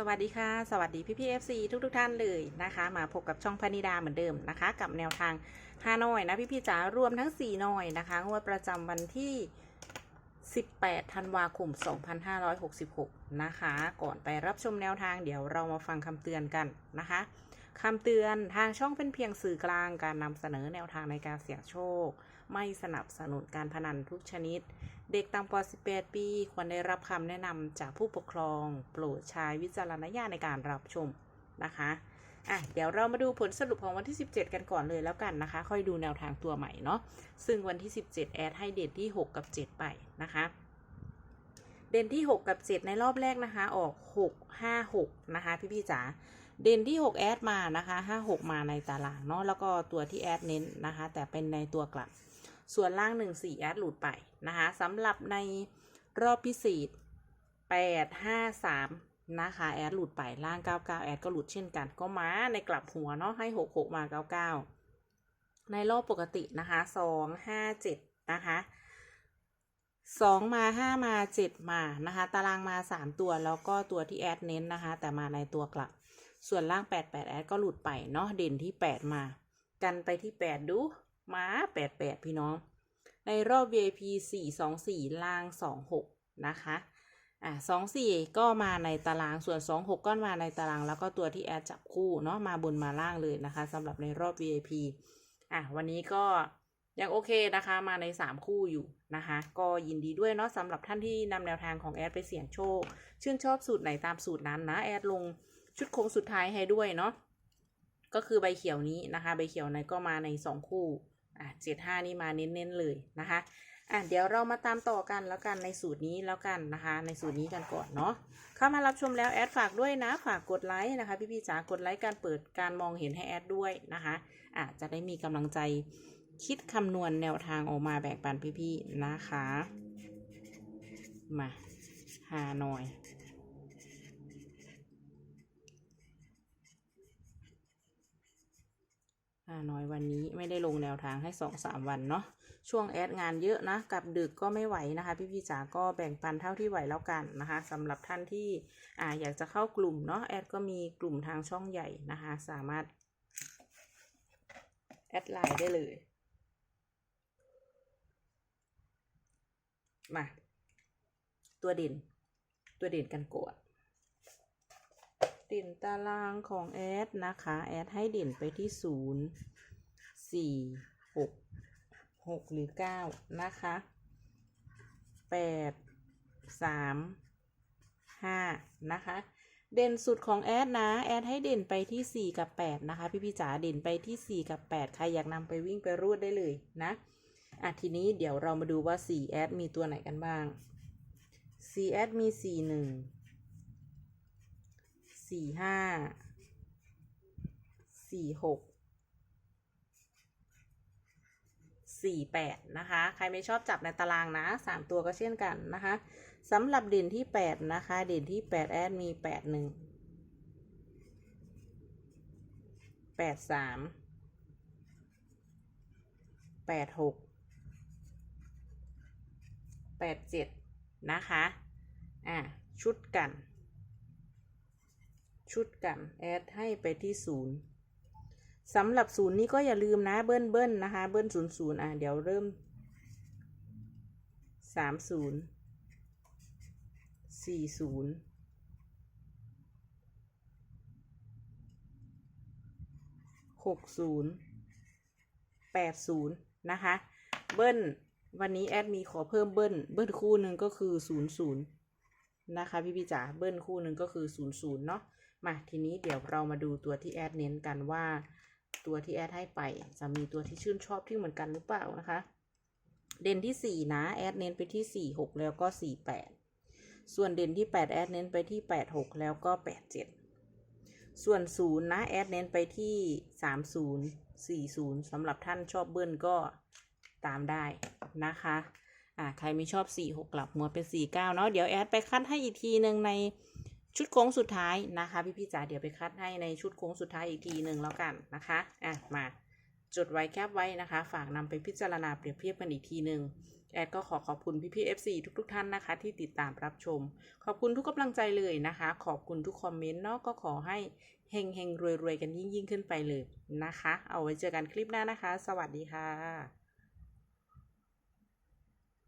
สวัสดีค่ะ สวัสดีพี่พี่เอฟซีทุกทุกท่านเลยนะคะ มาพบกับช่องพนิดาเหมือนเดิมนะคะ กับแนวทางฮานอยนะพี่พี่จ๋ารวมทั้ง4หน่อยนะคะงวดประจำวันที่ 18ธันวาคม 2566 นะคะ ก่อนไปรับชมแนวทางเดี๋ยวเรามาฟังคำเตือนกันนะคะคำเตือนทางช่องเป็นเพียงสื่อกลางการนำเสนอแนวทางในการเสี่ยงโชค ไม่สนับสนุนการพนันทุกชนิด เด็กต่ำกว่า 18 ปี ควรได้รับคำแนะนำจากผู้ปกครอง โปรดใช้วิจารณญาณในการรับชมนะคะอะเดี๋ยวเรามาดูผลสรุปของวันที่ 17 กันก่อนเลยแล้วกันนะคะ ค่อยดูแนวทางตัวใหม่เนาะซึ่งวันที่ 17 แอดให้เด่นที่ 6 กับ 7 ไปนะคะ เด่นที่ 6 กับ 7 ในรอบแรกนะคะออก 6 5 6 นะคะ พี่ๆจ๋าเด่นที่ 6 แอดมานะคะ 5 6 มาในตารางเนาะแล้วก็ตัวที่แอดเน้นนะคะ แต่เป็นในตัวกลับ ส่วนล่าง 1 4แอดหลุดไปนะคะสำหรับในรอบพิเศษ8 5 3 นะคะแอดหลุดไปล่าง 99 แอดก็หลุดเช่นกัน ก็มาในกลับหัวเนาะให้ 6 6 มา 99 ในรอบปกตินะคะ 2 5 7 นะคะ2มา5มา7มานะคะ ตารางมา3ตัวแล้วก็ตัวที่แอดเน้นนะคะ แต่มาในตัวกลับ ส่วนล่าง88แอดก็หลุดไปเนาะเด่นที่8มา กันไปที่8ดู มา88พี่น้อง ในรอบ VIP 424ล่าง26นะคะ อะ24ก็มาในตารางส่วน26ก็มาในตารางแล้วก็ตัวที่แอดจับคู่เนาะมาบนมาล่างเลยนะคะสำหรับในรอบ VIP อะวันนี้ก็ยังโอเคนะคะมาใน 3 คู่อยู่นะคะ ก็ยินดีด้วยเนาะสำหรับท่านที่นำแนวทางของแอดไปเสี่ยงโชค ชื่นชอบสูตรไหนตามสูตรนั้นนะ แอดลงชุดโค้งสุดท้ายให้ด้วยเนาะก็คือใบเขียวนี้นะคะ ใบเขียวในก็มาใน 2 คู่ อะเจ็ดห้านี่มาเน้นๆเลยนะคะอะเดี๋ยวเรามาตามต่อกันแล้วกันในสูตรนี้แล้วกันนะคะ ในสูตรนี้กันก่อนเนาะเข้ามารับชมแล้วแอดฝากด้วยนะฝากกดไลค์นะคะ พี่ๆจ๋ากดไลค์การเปิดการมองเห็นให้แอดด้วยนะคะอะจะได้มีกำลังใจคิดคำนวณแนวทางออกมาแบ่งปันพี่ๆนะคะ มาหาหน่อย อ่า น้อยวันนี้ไม่ได้ลงแนวทางให้สองสามวันเนาะช่วงแอดงานเยอะนะกับดึกก็ไม่ไหวนะคะ พี่พี่จ๋าก็แบ่งปันเท่าที่ไหวแล้วกันนะคะสำหรับท่านที่อ่าอยากจะเข้ากลุ่มเนาะแอดก็มีกลุ่มทางช่องใหญ่นะคะ สามารถแอดไลน์ได้เลยมาตัวเด่นตัวเด่นกันก่อนเด่นตารางของแอดนะคะ แอดให้เด่นไปที่ศูนย์สี่หกหกหรือเก้านะคะแปดสามห้านะคะ เด่นสุดของแอดนะ แอดให้เด่นไปที่สี่กับแปดนะคะ พี่พี่จ๋าเด่นไปที่สี่กับแปดใครอยากนำไปวิ่งไปรูดได้เลยนะอะทีนี้เดี๋ยวเรามาดูว่าสี่แอดมีตัวไหนกันบ้างสี่แอดมีสี่หนึ่ง สี่ห้า สี่หก สี่แปดนะคะ ใครไม่ชอบจับในตารางนะสามตัวก็เช่นกันนะคะสำหรับเด่นที่แปดนะคะ เด่นที่แปดแอดมีแปดหนึ่ง แปดสาม แปดหก แปดเจ็ดนะคะ อะ ชุดกัน ชุดกันแอดให้ไปที่ศูนย์สำหรับศูนย์นี้ก็อย่าลืมนะเบิ้ลเบิ้ลนะคะเบิ้ลศูนย์ศูนย์อะเดี๋ยวเริ่มสามศูนย์สี่ศูนย์หกศูนย์แปดศูนย์นะคะ เบิ้ลวันนี้แอดมีขอเพิ่มเบิ้ลเบิ้ลคู่หนึ่งก็คือศูนย์ศูนย์นะคะพี่พี่จ๋าเบิ้ลคู่หนึ่งก็คือศูนย์ศูนย์เนาะ มาทีนี้เดี๋ยวเรามาดูตัวที่แอดเน้นกันว่า ตัวที่แอดให้ไปจะมีตัวที่ชื่นชอบที่เหมือนกันหรือเปล่านะคะ เด่นที่ 4 นะ แอดเน้นไปที่ 4 6 แล้วก็ 4 8 ส่วนเด่นที่ 8 แอดเน้นไปที่ 8 6 แล้วก็ 8 7 ส่วน 0 นะ แอดเน้นไปที่ 3 0 4 0สำหรับท่านชอบเบิ้ลก็ตามได้นะคะอ่าใครไม่ชอบ 4 6 กลับหัวเป็น 4 9 เนาะเดี๋ยวแอดไปคัดให้อีกทีหนึ่งใน ชุดโค้งสุดท้ายนะคะพี่พี่จ๋าเดี๋ยวไปคัดให้ในชุดโค้งสุดท้ายอีกทีหนึ่งแล้วกันนะคะอะมาจดไว้แคปไว้นะคะ ฝากนำไปพิจารณาเปรียบเทียบกันอีกทีหนึ่งแอดก็ขอขอบคุณพี่พี่ FC ทุกๆท่านนะคะ ที่ติดตามรับชม ขอบคุณทุกกำลังใจเลยนะคะ ขอบคุณทุกคอมเมนต์เนาะก็ขอให้เฮงเฮงรวยรวยกันยิ่งยิ่งขึ้นไปเลยนะคะ เอาไว้เจอกันคลิปหน้านะคะ สวัสดีค่ะ